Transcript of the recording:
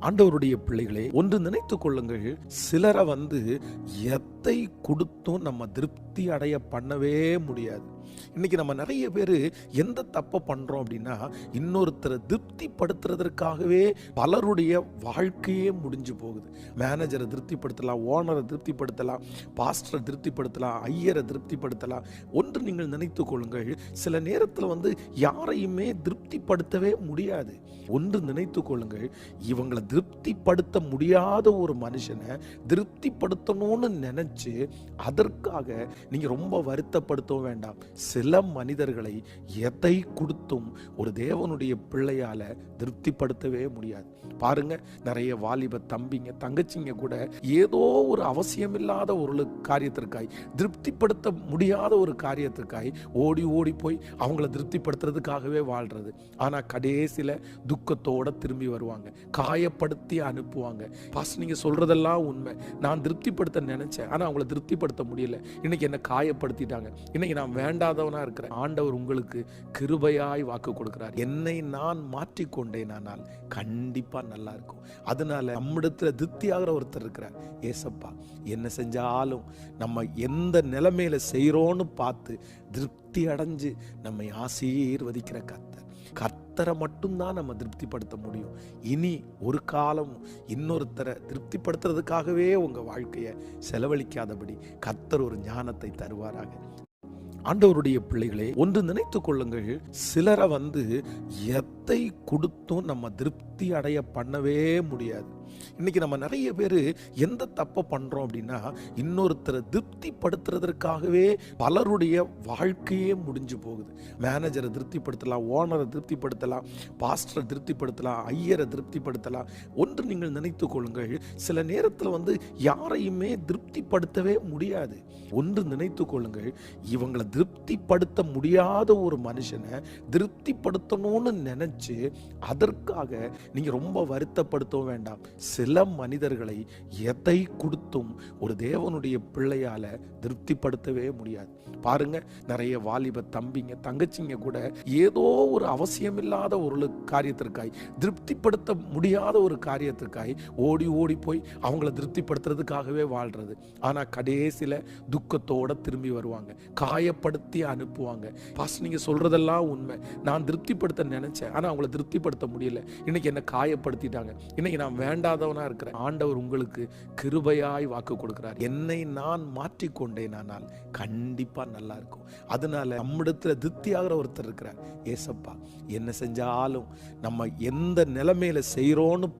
ஆண்டவருடைய பிள்ளைகளே ஒன்று நினைத்துக் கொள்ளுங்கள் சிலரை வந்து எத்தை கொடுத்தும் நம்ம திருப்தி அடைய பண்ணவே முடியாது. இன்னைக்கு நம்ம நிறைய பேர் எந்த தப்பை பண்றோம் அப்படின்னா இன்னொருத்தரை திருப்திப்படுத்துறதற்காகவே பலருடைய வாழ்க்கையே முடிஞ்சு போகுது. மேனேஜரை திருப்திப்படுத்தலாம் ஓனரை திருப்திப்படுத்தலாம் பாஸ்டரை திருப்திப்படுத்தலாம் ஐயரை திருப்திப்படுத்தலாம். ஒன்று நீங்கள் நினைத்து கொள்ளுங்கள் சில நேரத்தில் வந்து யாரையுமே திருப்திப்படுத்தவே முடியாது. ஒன்று நினைத்து கொள்ளுங்கள் இவங்களை திருப்திப்படுத்த முடியாத ஒரு மனுஷனை திருப்திப்படுத்தணும்னு நினைச்சு அதற்காக நீங்க ரொம்ப வருத்தப்படுத்தவும் வேண்டாம். சில மனிதர்களை எதை கொடுத்தும் ஒரு தேவனுடைய பிள்ளையால திருப்திப்படுத்தவே முடியாது. பாருங்க நிறைய வாலிப தம்பிங்க தங்கச்சிங்க கூட ஏதோ ஒரு அவசியமில்லாத ஒரு காரியத்திற்காய் திருப்திப்படுத்த முடியாத ஒரு காரியத்திற்காய் ஓடி ஓடி போய் அவங்கள திருப்திப்படுத்துறதுக்காகவே வாழ்றது. ஆனா கடைசியில துக்கத்தோட திரும்பி வருவாங்க. காயப்படுத்தி அனுப்புவாங்க. பாஸ் நீங்க சொல்றதெல்லாம் உண்மை. நான் திருப்திப்படுத்த நினைச்சேன். ஆனா அவங்கள திருப்திப்படுத்த முடியல. இன்னைக்கு என்ன காயப்படுத்திட்டாங்க. இன்னைக்கு நான் வேண்டாம் வேண்டாதவனா இருக்கிறேன். ஆண்டவர் உங்களுக்கு கிருபையாய் வாக்கு கொடுக்கிறார். என்னை நான் மாற்றிக்கொண்டேன் ஆனால் கண்டிப்பா நல்லா இருக்கும். அதனால நம்மிடத்தில் திருப்தியாகிற ஒருத்தர் இருக்கிறார். ஏசப்பா என்ன செஞ்சாலும் நம்ம எந்த நிலைமையில செய்கிறோன்னு பார்த்து திருப்தி அடைஞ்சு நம்மை ஆசீர்வதிக்கிற கத்தர் கத்தரை மட்டும்தான் நம்ம திருப்திப்படுத்த முடியும். இனி ஒரு காலம் இன்னொருத்தரை திருப்திப்படுத்துறதுக்காகவே உங்க வாழ்க்கையை செலவழிக்காதபடி கத்தர் ஒரு ஞானத்தை தருவாராக. ஆண்டவருடைய பிள்ளைகளே ஒன்று நினைத்து கொள்ளுங்கள் சிலரை வந்து எத்தை கொடுத்தும் நம்ம திருப்தி அடைய பண்ணவே முடியாது. இன்னைக்கு நம்ம நிறைய பேர் எந்த தப்பை பண்றோம் அப்படின்னா இன்னொருத்தரை திருப்திப்படுத்துறதற்காகவே பலருடைய வாழ்க்கையே முடிஞ்சு போகுது. மேனேஜரை திருப்திப்படுத்தலாம் ஓனரை திருப்திப்படுத்தலாம் பாஸ்டரை திருப்திப்படுத்தலாம் ஐயரை திருப்திப்படுத்தலாம். ஒன்று நீங்கள் நினைத்து கொள்ளுங்கள் சில நேரத்தில் வந்து யாரையுமே திருப்திப்படுத்தவே முடியாது. ஒன்று நினைத்து கொள்ளுங்கள் இவங்களை திருப்திப்படுத்த முடியாத ஒரு மனுஷனை திருப்திப்படுத்தணும்னு நினைச்சு அதற்காக நீங்க ரொம்ப வருத்தப்படுத்தவும் வேண்டாம். சில மனிதர்களை எதை கொடுத்தும் ஒரு தேவனுடைய பிள்ளையால திருப்திப்படுத்தவே முடியாது. பாருங்க நிறைய வாலிப தம்பிங்க தங்கச்சிங்க கூட ஏதோ ஒரு அவசியமில்லாத ஒரு காரியத்திற்காய் திருப்திப்படுத்த முடியாத ஒரு காரியத்திற்காய் ஓடி ஓடி போய் அவங்கள திருப்திப்படுத்துறதுக்காகவே வாழ்றது. ஆனா கடைசியில துக்கத்தோட திரும்பி வருவாங்க. காயப்படுத்தி அனுப்புவாங்க. பாஸ் நீங்க சொல்றதெல்லாம் உண்மை. நான் திருப்திப்படுத்த நினைச்சேன். ஆனா அவங்கள திருப்திப்படுத்த முடியல. இன்னைக்கு என்ன காயப்படுத்திட்டாங்க. இன்னைக்கு நான் வேண்டாம் வேண்டாதவனா இருக்கிறேன். ஆண்டவர் உங்களுக்கு கிருபையாய் வாக்கு கொடுக்கிறார். என்னை நான் மாற்றிக்கொண்டேன் ஆனால் கண்டிப்பா நல்லா இருக்கும். அதனால நம்மிடத்துல திருப்தியாகிற ஒருத்தர் இருக்கிறார். ஏசப்பா என்ன செஞ்சாலும் நம்ம எந்த நிலைமையில செய்கிறோன்னு